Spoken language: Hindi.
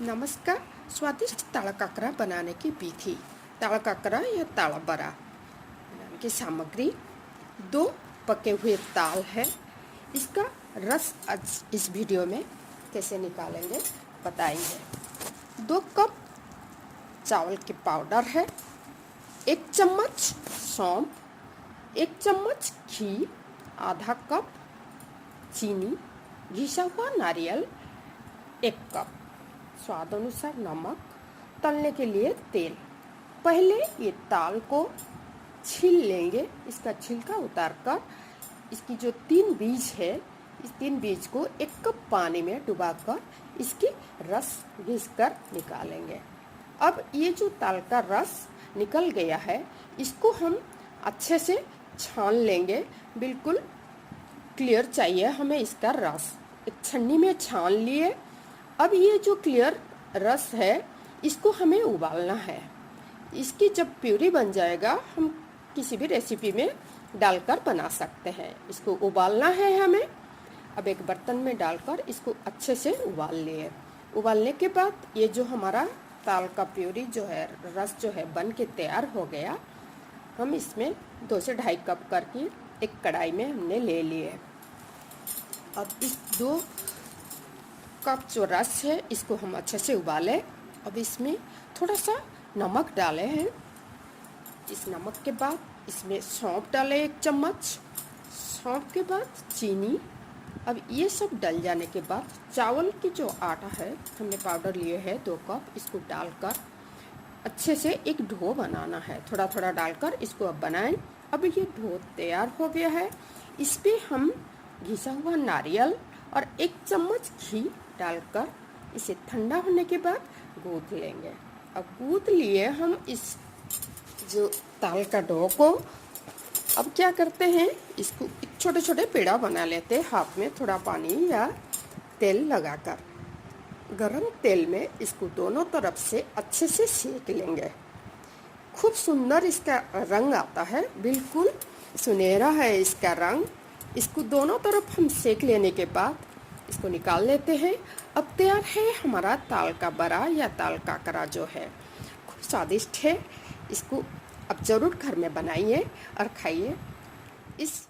नमस्कार स्वादिष्ट ताला काकरा बनाने की विधि। ताला काकरा या ताला बरा बनाने की सामग्री। दो पके हुए ताल है। इसका रस आज इस वीडियो में कैसे निकालेंगे, बताएँगे। दो कप चावल के पाउडर है। एक चम्मच सौंप एक चम्मच घी। आधा कप चीनी। घिसा हुआ नारियल। एक कप। स्वाद अनुसार नमक, तलने के लिए तेल। पहले ये ताल को छील लेंगे। इसका छिलका उतार कर इसकी जो तीन बीज है, इस तीन बीज को एक कप पानी में डुबाकर इसकी रस घिस कर निकालेंगे। अब ये जो ताल का रस निकल गया है, इसको हम अच्छे से छान लेंगे। बिल्कुल क्लियर चाहिए हमें इसका रस। एक छन्नी में छान लिए अब ये जो क्लियर रस है, इसको हमें उबालना है। इसकी जब प्यूरी बन जाएगा, हम किसी भी रेसिपी में डालकर बना सकते हैं। इसको उबालना है हमें। अब एक बर्तन में डालकर इसको अच्छे से उबाल लिए। उबालने के बाद ये जो हमारा ताल का प्यूरी जो है, रस जो है, बन के तैयार हो गया। हम इसमें दो से ढाई कप करके एक कढ़ाई में हमने ले लिए। अब इस दो कप जो रस है, इसको हम अच्छे से उबालें। अब इसमें थोड़ा सा नमक डाले हैं। इस नमक के बाद इसमें सौंफ डालें एक चम्मच। सौंफ के बाद चीनी। अब ये सब डल जाने के बाद चावल की जो आटा है, हमने पाउडर लिए है दो कप, इसको डालकर अच्छे से एक ढो बनाना है। थोड़ा थोड़ा डालकर इसको अब बनाएँ। अब ये ढो तैयार हो गया है। इस पर हम घिसा हुआ नारियल और एक चम्मच घी डालकर इसे ठंडा होने के बाद गूँथ लेंगे। अब गूँथ लिए हम इस जो ताल का डो को अब क्या करते हैं, इसको छोटे छोटे पेड़ा बना लेते हैं, हाथ में थोड़ा पानी या तेल लगाकर। गरम तेल में इसको दोनों तरफ़ से अच्छे से सेक लेंगे। खूब सुंदर इसका रंग आता है, बिल्कुल सुनहरा है इसका रंग। इसको दोनों तरफ़ हम सेक लेने के बाद इसको निकाल लेते हैं। अब तैयार है हमारा ताल का बड़ा या ताल का करा जो है। खूब स्वादिष्ट है। इसको अब ज़रूर घर में बनाइए और खाइए। इस